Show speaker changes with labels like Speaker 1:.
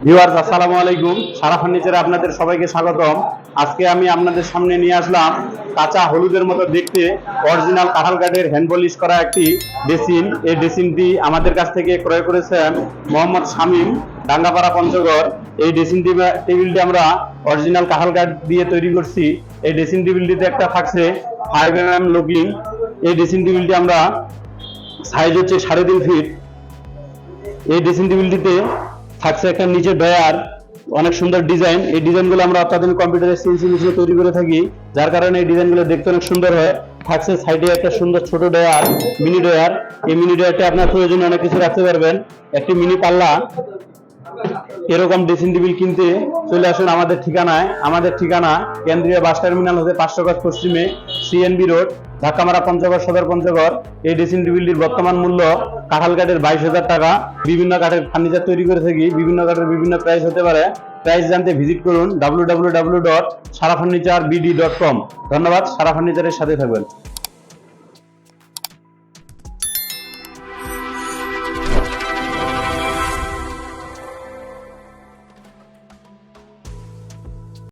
Speaker 1: Viewers আসসালামু আলাইকুম। সারা ফার্নিচারে আপনাদের সবাইকে স্বাগতম। আজকে আমি আপনাদের সামনে নিয়ে আসলাম কাঁচা হলুদের মতো দেখতে অরিজিনাল কাঁঠাল কাঠের হ্যান্ড পলিশ করা একটি ডেসিন এই ডেসিনটি আমাদের কাছ থেকে ক্রয় করেছেন মোহাম্মদ শামীম ডাঙ্গাপাড়া পঞ্চগড়। এই ড্রেসিং টেবিলটি আমরা অরিজিনাল কাঁঠাল কাঠ দিয়ে তৈরি করছি। এই ড্রেসিং টেবিলটিতে একটা থাকছে ফাইভ এম এম লুকিং এই ড্রেসিং টেবিলটি আমরা সাইজ হচ্ছে সাড়ে তিন ফিট এই ড্রেসিং টেবিলটিতে থাকছে একটা নিচে ডয়ার অনেক সুন্দর ডিজাইন এই ডিজাইনগুলো আমরা অত্যাধুনিক কম্পিউটারের সিএনসি মেশিনে তৈরি করে থাকি, যার কারণে এই ডিজাইনগুলো দেখতে অনেক সুন্দর হয়। থাকছে সাইডে একটা সুন্দর ছোট ডয়ার মিনি ডয়ার এই মিনি ডয়ারটা আপনার প্রয়োজনে অনেক কিছু রাখতে পারবেন। একটি মিনি পাল্লা, এরকম ড্রেসিং টেবিল কিনতে চলে আসুন আমাদের ঠিকানায়। আমাদের ঠিকানা কেন্দ্রীয় বাস টার্মিনাল হতে পাঁচশো গজ পশ্চিমে সিএনবি রোড ঢাকামারা পঞ্চগড়, সদর পঞ্চগড়, এই ড্রেসিং টেবিলটির বর্তমান মূল্য কাঁঠাল কাঠের বাইশ হাজার টাকা। বিভিন্ন কাঠের ফার্নিচার তৈরি করে থাকি বিভিন্ন কাঠের বিভিন্ন প্রাইস হতে পারে। প্রাইস জানতে ভিজিট করুন W W W dot Sara furniture BD dot com ধন্যবাদ, সারা ফার্নিচারের সাথে থাকবেন।